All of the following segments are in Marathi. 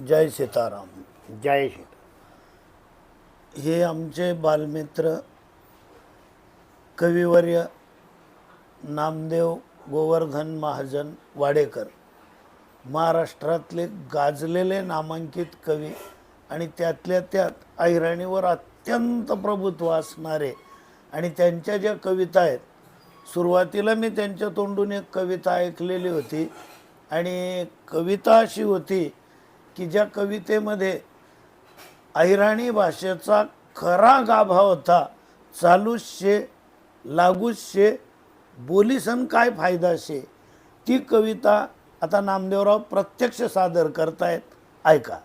जय सीताराम। जय हे आमचे बालमित्र कविवर्य नामदेव गोवर्धन महाजन वाडेकर महाराष्ट्रातले गाजलेले नामांकित कवी आणि त्यातल्या त्यात ऐराणीवर अत्यंत प्रभुत्व असणारे आणि त्यांच्या ज्या कविता आहेत सुरुवातीला मी त्यांच्या तोंडून एक कविता ऐकलेली होती आणि कविता अशी होती की ज्या कवितेमध्ये अहिराणी भाषेचा खरा गाभा होता चालूच शे लागूच शे बोलीसन काय फायदा शे ती कविता आता नामदेवराव प्रत्यक्ष सादर करतायत. ऐका.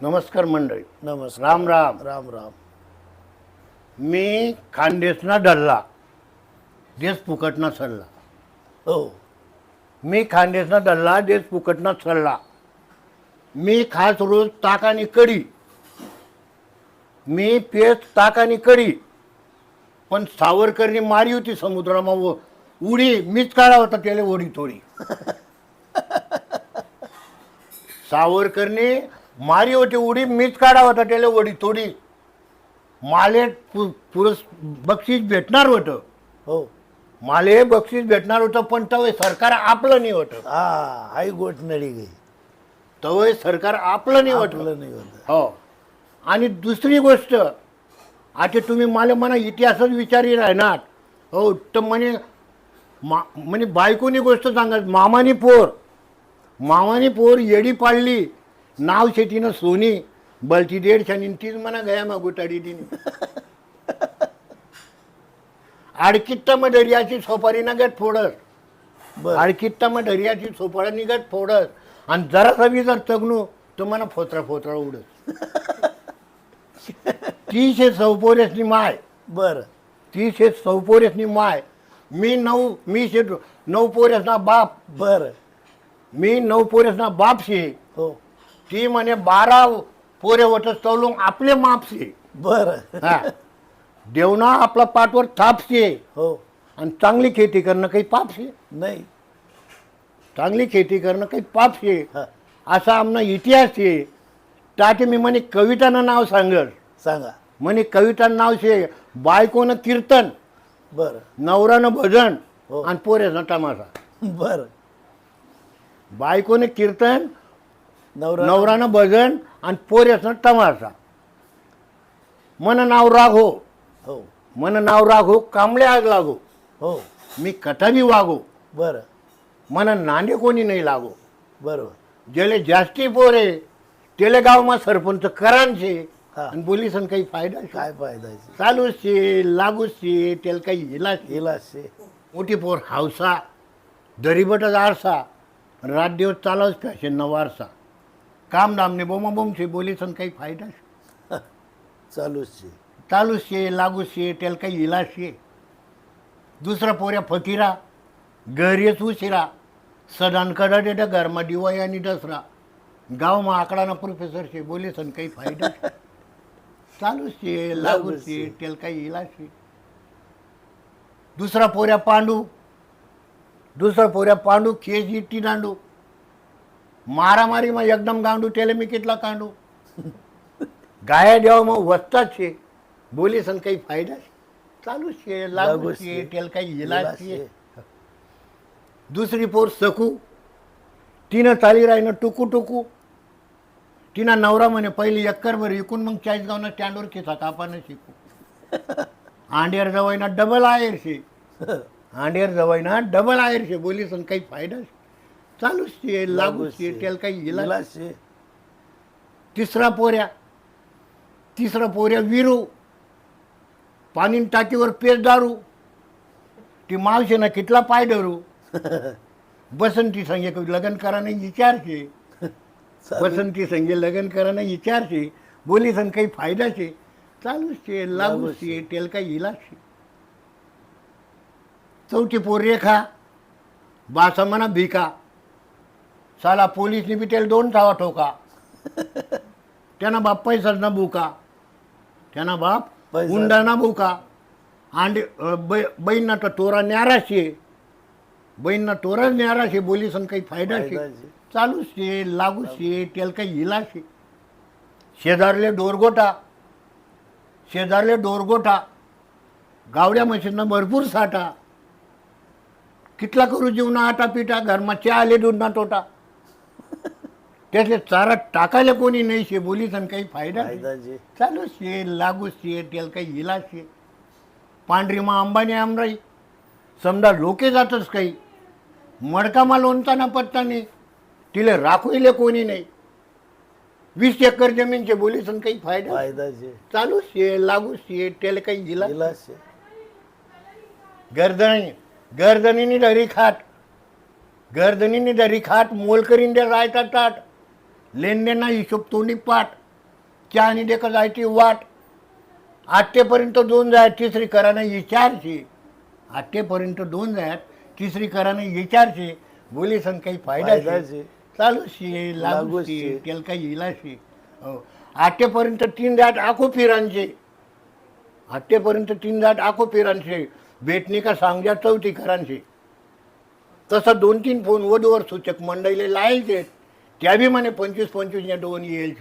नमस्कार मंडळी. नमस्कार. राम राम. राम राम. मी खानदेशना डल्ला देश फुकटना सल्ला हो. मी खानदेशना डल्ला देश फुकटना सल्ला मी खास रोज ताक आणि कढी. मी पेच ताक आणि कढी. पण सावरकरनी मारी होती समुद्रामा व उडी मीच काढा होता त्याला ओढी थोडी सावरकरने मारी होती उडी मीच काढा होता त्याला ओढी थोडी माले पु- पुरस बक्षीस भेटणार होतं. हो. माले बक्षीस भेटणार होतं पण तवय सरकार आपलं नाही होतं. हा हाय गोठनळी गई. तवय सरकार आपलं नाही आपलं नाही होत हो. आणि दुसरी गोष्ट आता तुम्ही मला म्हणा इतिहासच विचारी राहणार. हो तर म्हणे मा म्हणे बायकोनी गोष्ट सांगत मामानी पोर. मामानी पोर येडी पाडली. नाव शेतीनं सोनी. बलती देड शनी तीच म्हणा गया मग गुटाडी तिने आडकित्ता मग दर्याची सोपारी ना गट फोडत. बर. आडकित्ता मग दर्याची सोपारी निघत फोडत. आणि जरासा बी जर तगणू तर म्हणा फोत्रा फोत्रा उडत. तीसशे सौपोरेसनी माय. बर. तीसशे सौपोरेसनी माय. मी नऊ मी शे नऊ पोरेसना बाप. बर. मी नऊ पोरेसना बाप शे हो. ती म्हणे बारा पोरे वट चवलून आपले माप शे बर. हा. देवना आपला पाठवर थापशे. हो. आणि चांगली खेती करणं काही पापशे. नाही. चांगली खेती करणं काही पापशे हा. असा आमना इतिहास आहे त्याचे मी म्हणे कवितानं नाव सांगल. सांगा. म्हणे कवितानं नाव शे. बायकोनं कीर्तन बर. नवरानं भजन हो. आणि पोरेनं तमाशा. बर. बायकोने कीर्तन नवरा नवरानं भजन आणि पोरेसनं तमाशा. मन नाव राघो. हो. मन नाव राघो कांबळे आग लागो. हो. मी कथाबी वागो. बर. मन नांदे कोणी नाही लागो. बरोबर. ज्याले जास्ती पोरे त्याले गावमा सरपंच करांचे. हा. आणि बोलीसन काही फायदा. काय फायदायचे चालूच शे लागूच शे त्याला काही इलाज शे. इलाशे मोठी पोर हावसा दरीबटच आरसा रात दिवस चालावच फॅशन न वारसा. काम दामने बोमा बोमशे बोलीसन काही फायदा. चालूच शे चालूच शे लागूच शे त्याला काही इलाज शे दुसरा पोऱ्या फकीरा गैरेच उशिरा. सदान कडा देता घरमा दिवाळी आणि दसरा गावमा आकडाना प्रोफेसर शे बोलीसन काही फायदा शे. चालूच शे लागूच शे त्याला काही इलाज शे दुसरा पोऱ्या पांडू दुसरा पोऱ्या पांडू खेस इट्टी दांडू मारामारी मग एकदम गांडू त्याला मी कितला कांडू गाया देवा मग वस्तात शे बोली सन काही फायदा शे. चालू शे लागू शे. त्याला काही इलाज शे. दुसरी पोर सकू. तिनं चाली राहिनं टुकू टुकू. तिनं नवरा म्हणे पहिली एक्कर भर विकून मग चाळीस गावनं स्टँडवर खिसा कापानं शिकू. आंडेर जवायना डबल आयर शे. आंडेर जवायना डबल आयर शे. बोली सन काही फायदा. चालूच शे लागू शे त्याला काही इलाशे तिसरा पोऱ्या. तिसरा पोऱ्या विरू. पाणी टाकीवर पेच दारू. ती मावशीनं कितला पाय धरू? बसंती संगे लग्न कराने विचारशे बसंती संगे लग्न कराने विचारशे बोली सन काही फायदा शे? चालूच शे लागू शे त्याला काही शे. चौथी पोर रेखा बासा म्हणा भिका. साला पोलीसनी बी त्याला दोन धावा ठोका. त्यांना बाप पैसाच ना बुका त्यांना बाप. हुंडा ना बुका आंडे बहीणना तर तोरा न्याराशे बहीणना तोराच न्याराशे बोलीसन काही फायदा शे. फायदा शे. चालू शे लागू शे त्याला काही इलाज शे. शेजारले डोरगोटा. शेजारले डोरगोटा. गावड्या म्हशींना भरपूर साठा. कितला करू जीवना आटा पिटा घरमा चहा आले दूध ना तोटा. त्यातले चारा टाकायला कोणी नाही शे बोलीस आणि काही फायदा चालू शे लागू शे त्याला काही इलाज शे. पांढरी मा अंबानी आमराई. समजा लोके जातच काही. मडकामा लोणचा ना पत्ता नाही. तिले राखोईले कोणी नाही. वीस एकर जमीनचे बोलीस काही फायदा नाही. फायदाचे चालू शे लागू शे त्याला काही इलाज इलाजचे गर्दणी गर्दनीनी दरी खाट. गर्दनीनी दरी खाट मोल करीन दे रायता ताट. लेनदेना हिशोब तोंडी पाट चहानी देखा जायची वाट. आठटेपर्यंत दोन जाय तिसरी कराने विचारशी. आठटेपर्यंत दोन जाय तिसरी कराने विचारशी बोली काही फायदा शे. चालू शे लागू लागू शे शे. त्याला काही इलाज शे हो. आठटेपर्यंत तीन जाट आखो फिरांचे. आठटेपर्यंत तीन जाट आखो फिरांचे. भेटणी का सांगजा चौथी खरांचे तसं दोन तीन फोन वधूवर सूचक मंडईले लायचे त्या बी म्हणे पंचवीस पंचवीस या दोन येईल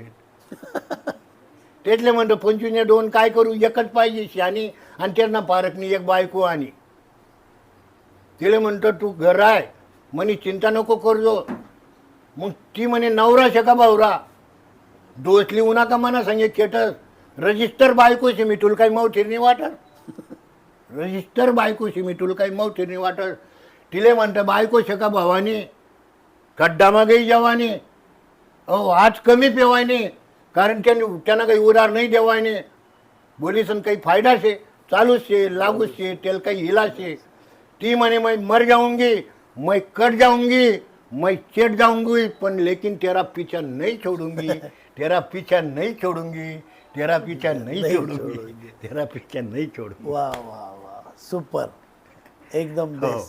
तेथले म्हणतो पंचवीस या दोन काय करू? एकच पाहिजे शानी आणि त्यांना पारकनी एक बायको आणि. तिले म्हणतो तू घर आहे म्हणे चिंता नको करजो. मग ती म्हणे नवरा शका भावरा डोसली लिहू का म्हणा सांगे चेटस रजिस्टर बायकोशी मी तुला काही मौथिरणी वाटत. रजिस्टर बायकोशी मी तुला काही मौथिरणी वाटत. तिले म्हणतं बायको शका भावानी खड्डा मागेही जेवानी. अहो आज कमी पेवायने कारण त्यांनी त्यांना काही उधार नाही देवायने. बोलीसन काही फायदा शे चालूच शे लागूच शे त्याला काही इलाज शे ती म्हणे मैं मर जाऊंगी मैं कट जाऊंगी मैं चेट जाऊंगी पण लेकिन तेरा पीछा नहीं छोड़ूंगी तेरा पीछा नहीं छोड़ूंगी तेरा पीछा नहीं नहीं छोड़ूंगी छोड़ूंगी. तेरा पीछा नहीं छोड़ूंगी वा वा वा सुपर एकदम हो. बेस्ट